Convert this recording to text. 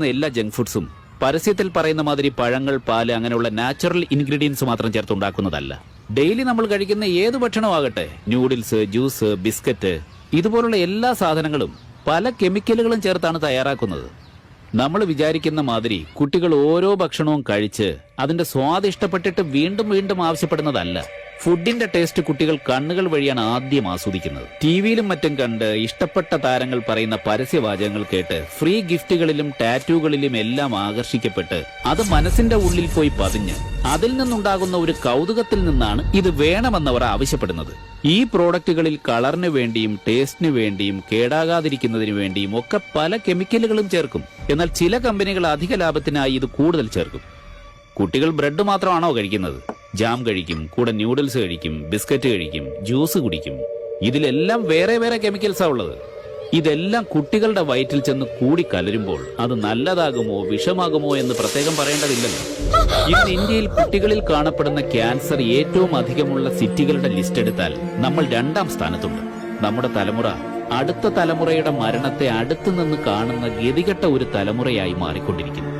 എല്ലാ ജങ്ക് ഫുഡ്സും പരസ്യത്തിൽ പറയുന്ന മാതിരി പഴങ്ങൾ പാൽ അങ്ങനെയുള്ള നാച്ചുറൽ ഇൻഗ്രീഡിയൻസ് മാത്രം ചേർത്തുണ്ടാക്കുന്നതല്ല ഡെയിലി നമ്മൾ കഴിക്കുന്ന ഏത് ഭക്ഷണമാകട്ടെ ന്യൂഡിൽസ് ജ്യൂസ് ബിസ്ക്കറ്റ് ഇതുപോലുള്ള എല്ലാ സാധനങ്ങളും പല കെമിക്കലുകളും ചേർത്താണ് തയ്യാറാക്കുന്നത്. നമ്മൾ വിചാരിക്കുന്ന മാതിരി കുട്ടികൾ ഓരോ ഭക്ഷണവും കഴിച്ച് അതിന്റെ സ്വാദ് ഇഷ്ടപ്പെട്ടിട്ട് വീണ്ടും വീണ്ടും ആവശ്യപ്പെടുന്നതല്ല. ഫുഡിന്റെ ടേസ്റ്റ് കുട്ടികൾ കണ്ണുകൾ വഴിയാണ് ആദ്യം ആസ്വദിക്കുന്നത്. ടിവിയിലും മറ്റും കണ്ട് ഇഷ്ടപ്പെട്ട താരങ്ങൾ പറയുന്ന പരസ്യവാചകങ്ങൾ കേട്ട് ഫ്രീ ഗിഫ്റ്റുകളിലും ടാറ്റൂകളിലും എല്ലാം ആകർഷിക്കപ്പെട്ട് അത് മനസ്സിന്റെ ഉള്ളിൽ പോയി പതിഞ്ഞ് അതിൽ നിന്നുണ്ടാകുന്ന ഒരു കൗതുകത്തിൽ നിന്നാണ് ഇത് വേണമെന്നവർ ആവശ്യപ്പെടുന്നത്. ഈ പ്രോഡക്റ്റുകളിൽ കളറിന് വേണ്ടിയും ടേസ്റ്റിന് വേണ്ടിയും കേടാകാതിരിക്കുന്നതിന് വേണ്ടിയും ഒക്കെ പല കെമിക്കലുകളും ചേർക്കും. എന്നാൽ ചില കമ്പനികൾ അധിക ലാഭത്തിനായി ഇത് കൂടുതൽ ചേർക്കും. കുട്ടികൾ ബ്രെഡ് മാത്രമാണോ കഴിക്കുന്നത്? ജാം കഴിക്കും കൂടെ ന്യൂഡിൽസ് കഴിക്കും ബിസ്ക്കറ്റ് കഴിക്കും ജ്യൂസ് കുടിക്കും. ഇതിലെല്ലാം വേറെ വേറെ കെമിക്കൽസാ ഉള്ളത്. ഇതെല്ലാം കുട്ടികളുടെ വയറ്റിൽ ചെന്ന് കൂടി കലരുമ്പോൾ അത് നല്ലതാകുമോ വിഷമാകുമോ എന്ന് പ്രത്യേകം പറയേണ്ടതില്ലല്ലോ. ഇന്ന് ഇന്ത്യയിൽ കുട്ടികളിൽ കാണപ്പെടുന്ന ക്യാൻസർ ഏറ്റവും അധികമുള്ള സിറ്റികളുടെ ലിസ്റ്റ് എടുത്താൽ നമ്മൾ രണ്ടാം സ്ഥാനത്തുണ്ട്. നമ്മുടെ തലമുറ അടുത്ത തലമുറയുടെ മരണത്തെ അടുത്തു നിന്ന് കാണുന്ന ഗതികെട്ട ഒരു തലമുറയായി മാറിക്കൊണ്ടിരിക്കുന്നു.